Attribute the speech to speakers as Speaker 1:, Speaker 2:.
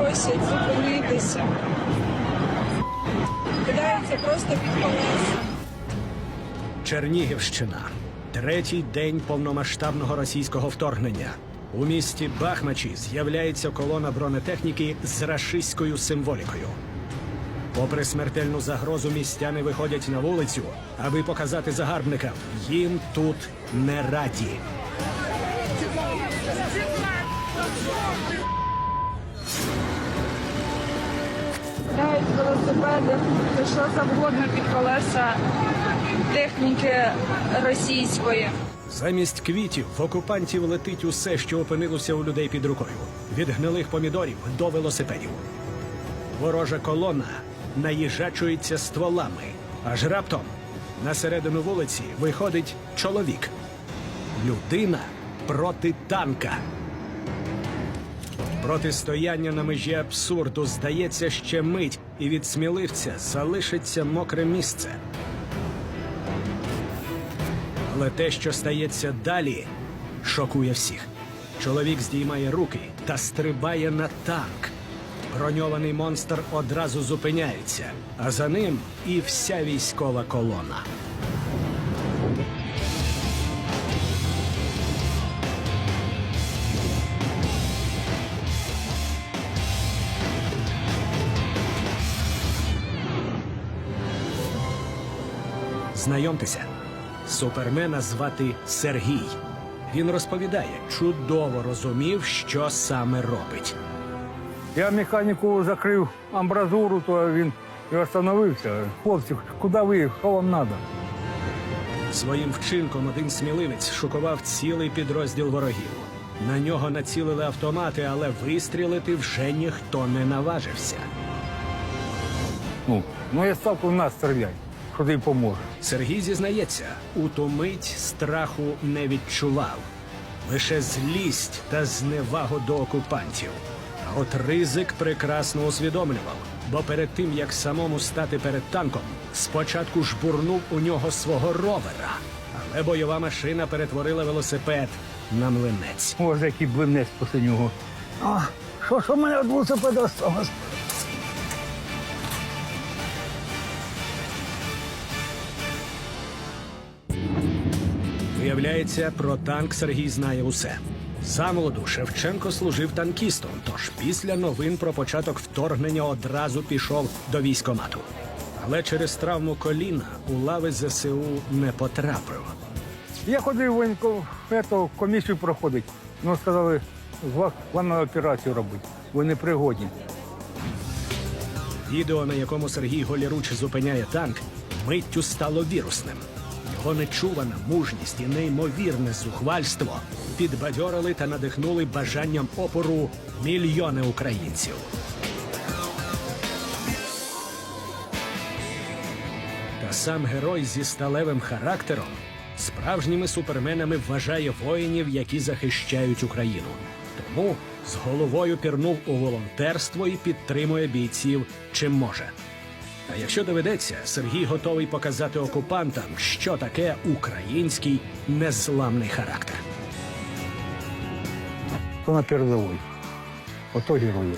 Speaker 1: просять зупинитися. Кидаються просто під колеса.
Speaker 2: Чернігівщина. Третій день повномасштабного російського вторгнення. У місті Бахмачі з'являється колона бронетехніки з рашистською символікою. Попри смертельну загрозу, містяни виходять на вулицю, аби показати загарбникам. Їм тут не раді.
Speaker 1: Кидають велосипеди, та що завгодно під колеса техніки російської.
Speaker 2: Замість квітів в окупантів летить усе, що опинилося у людей під рукою: від гнилих помідорів до велосипедів. Ворожа колона наїжачується стволами, аж раптом на середину вулиці виходить чоловік. Людина проти танка. Протистояння на межі абсурду здається ще мить, і від сміливця залишиться мокре місце. Але те, що стається далі, шокує всіх. Чоловік здіймає руки та стрибає на танк. Броньований монстр одразу зупиняється, а за ним і вся військова колона. Знайомтеся, супермена звати Сергій. Він розповідає, чудово розумів, що саме робить.
Speaker 3: Я механіку закрив амбразуру, то він і остановився. Хлопці, куди ви? Що вам треба?
Speaker 2: Своїм вчинком один сміливець шокував цілий підрозділ ворогів. На нього націлили автомати, але вистрілити вже ніхто не наважився.
Speaker 3: Ну, ну я став у нас стріляй, ти поможе.
Speaker 2: Сергій зізнається, у ту мить страху не відчував. Лише злість та зневагу до окупантів. А от ризик прекрасно усвідомлював, бо перед тим як самому стати перед танком, спочатку жбурнув у нього свого ровера, але бойова машина перетворила велосипед на млинець.
Speaker 3: Може, який блинець після нього. А, що ж у мене від велосипеда осталось?
Speaker 2: Виявляється, про танк Сергій знає усе. Замолоду Шевченко служив танкістом, тож після новин про початок вторгнення одразу пішов до військомату. Але через травму коліна у лави ЗСУ не потрапив.
Speaker 3: Я ходив в воєнко, ето, комісію проходить. Ну, сказали, з вас планову операцію робити. Ви не пригодні.
Speaker 2: Відео, на якому Сергій Голіруч зупиняє танк, миттю стало вірусним. Його нечувана мужність і неймовірне зухвальство підбадьорили та надихнули бажанням опору мільйони українців. Та сам герой зі сталевим характером справжніми суперменами вважає воїнів, які захищають Україну. Тому з головою пірнув у волонтерство і підтримує бійців чим може. А якщо доведеться, Сергій готовий показати окупантам, що таке український незламний характер.
Speaker 3: То на передовій. Ото герої.